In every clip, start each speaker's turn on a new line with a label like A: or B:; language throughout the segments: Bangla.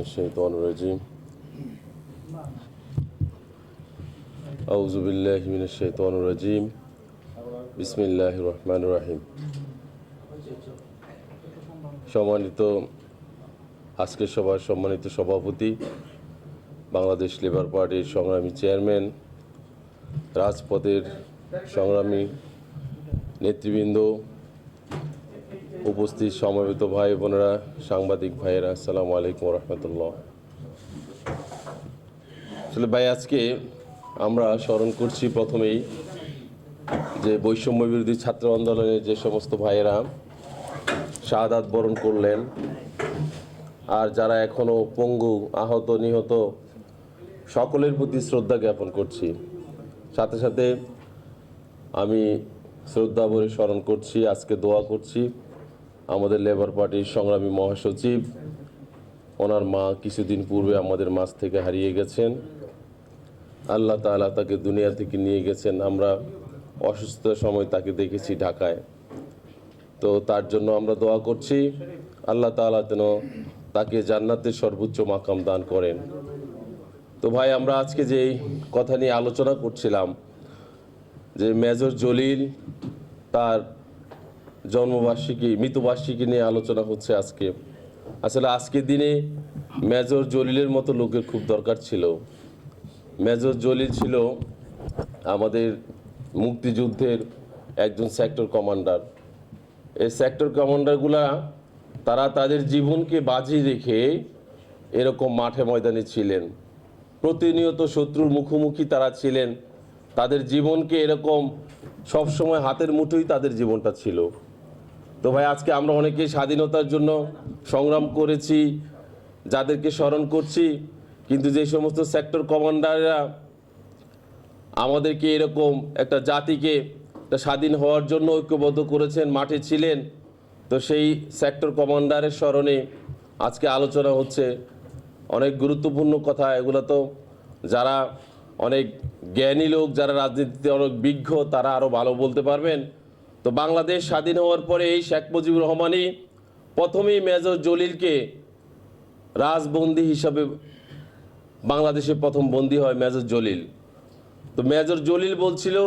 A: الشيطان الرجيم أعوذ بالله من الشيطان الرجيم بسم الله الرحمن الرحيم সম্মানিত আজকের সভার সম্মানিত সভাপতি বাংলাদেশ লেবার পার্টির সংগ্রামী চেয়ারম্যান রাজপথের সংগ্রামী নেতৃবৃন্দ উপস্থিত সমবেত ভাই বোনেরা, সাংবাদিক ভাইয়েরা, আসসালামু আলাইকুম রহমতুল্লাহ। আসলে ভাই, আজকে আমরা স্মরণ করছি প্রথমেই যে বৈষম্য বিরোধী ছাত্র আন্দোলনে যে সমস্ত ভাইয়েরা শাহাদাত বরণ করলেন আর যারা এখনও পঙ্গু, আহত, নিহত, সকলের প্রতি শ্রদ্ধা জ্ঞাপন করছি। সাথে সাথে আমি শ্রদ্ধা ভরে স্মরণ করছি, আজকে দোয়া করছি। আমাদের লেবার পার্টির সংগ্রামী মহাসচিব, ওনার মা কিছুদিন পূর্বে আমাদের মাঝ থেকে হারিয়ে গেছেন। আল্লাহ তাআলা তাকে দুনিয়া থেকে নিয়ে গেছেন। আমরা অসুস্থতার সময় তাকে দেখেছি ঢাকায়। তো তার জন্য আমরা দোয়া করছি, আল্লাহ তাআলা যেন তাকে জান্নাতের সর্বোচ্চ মাকাম দান করেন। তো ভাই, আমরা আজকে যে কথা নিয়ে আলোচনা করছিলাম, যে মেজর জলিল তার জন্মবার্ষিকী, মৃতবার্ষিকী নিয়ে আলোচনা হচ্ছে আজকে। আসলে আজকের দিনে মেজর জলিলের মতো লোকের খুব দরকার ছিল। মেজর জলিল ছিল আমাদের মুক্তিযুদ্ধের একজন সেক্টর কমান্ডার এই সেক্টর কমান্ডারগুলা তারা তাদের জীবনকে বাজি রেখে এরকম মাঠে ময়দানে ছিলেন। প্রতিনিয়ত শত্রুর মুখোমুখি তারা ছিলেন। তাদের জীবনকে এরকম সবসময় হাতের মুঠোই তাদের জীবনটা ছিল। তো ভাই, আজকে আমরা অনেকে স্বাধীনতার জন্য সংগ্রাম করেছি, যাদেরকে স্মরণ করছি, কিন্তু যে সমস্ত সেক্টর কমান্ডাররা আমাদেরকে এরকম একটা জাতিকে স্বাধীন হওয়ার জন্য ঐক্যবদ্ধ করেছেন, মাঠে ছিলেন, তো সেই সেক্টর কমান্ডারের স্মরণে আজকে আলোচনা হচ্ছে। অনেক গুরুত্বপূর্ণ কথা, এগুলো তো যারা অনেক জ্ঞানী লোক, যারা রাজনীতিতে অনেক বিজ্ঞ, তারা আরও ভালো বলতে পারবেন। তো বাংলাদেশ স্বাধীন হওয়ার পরে এই শেখ মুজিবুর রহমানই প্রথমেই মেজর জলিলকে রাজবন্দি হিসাবে বাংলাদেশে প্রথম বন্দী হয় মেজর জলিল। তো মেজর জলিল বলছিল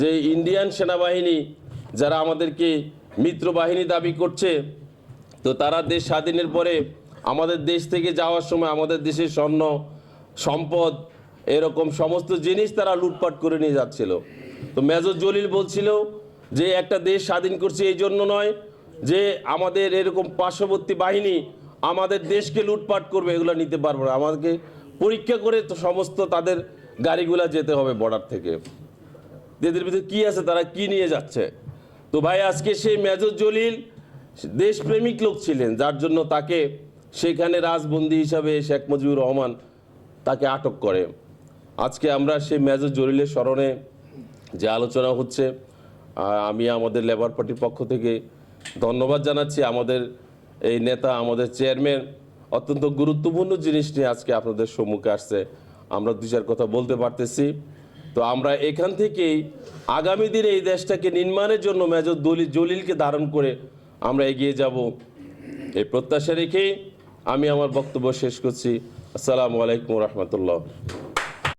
A: যে ইন্ডিয়ান সেনাবাহিনী যারা আমাদেরকে মিত্র বাহিনী দাবি করছে, তো তারা দেশ স্বাধীনের পরে আমাদের দেশ থেকে যাওয়ার সময় আমাদের দেশের স্বর্ণ, সম্পদ, এরকম সমস্ত জিনিস তারা লুটপাট করে নিয়ে যাচ্ছিল। তো মেজর জলিল বলছিল যে একটা দেশ স্বাধীন করছে এই জন্য নয়, যে আমাদের এরকম পার্শ্ববর্তী বাহিনী আমাদের দেশকে লুটপাট করবে, এগুলো নিতে পারব না। আমাদেরকে পরীক্ষা করে তো সমস্ত তাদের গাড়িগুলা যেতে হবে বর্ডার থেকে। এদের ভিতরে কী আছে, তারা কি নিয়ে যাচ্ছে? তো ভাই, আজকে সেই মেজর জলিল দেশপ্রেমিক লোক ছিলেন, যার জন্য তাকে সেখানে রাজবন্দি হিসাবে শেখ মুজিবুর রহমান তাকে আটক করে। আজকে আমরা সেই মেজর জলিলের স্মরণে যে আলোচনা হচ্ছে আমি আমাদের লেবার পার্টির পক্ষ থেকে ধন্যবাদ জানাচ্ছি। আমাদের এই নেতা, আমাদের চেয়ারম্যান অত্যন্ত গুরুত্বপূর্ণ জিনিস নিয়ে আজকে আপনাদের সম্মুখে আসছে। আমরা দু চার কথা বলতে পারতেছি। তো আমরা এখান থেকেই আগামী দিনে এই দেশটাকে নির্মাণের জন্য মেজর দলিল জলিলকে ধারণ করে আমরা এগিয়ে যাব। এই প্রত্যাশা রেখেই আমি আমার বক্তব্য শেষ করছি। আসসালামু আলাইকুম রহমতুল্লাহ।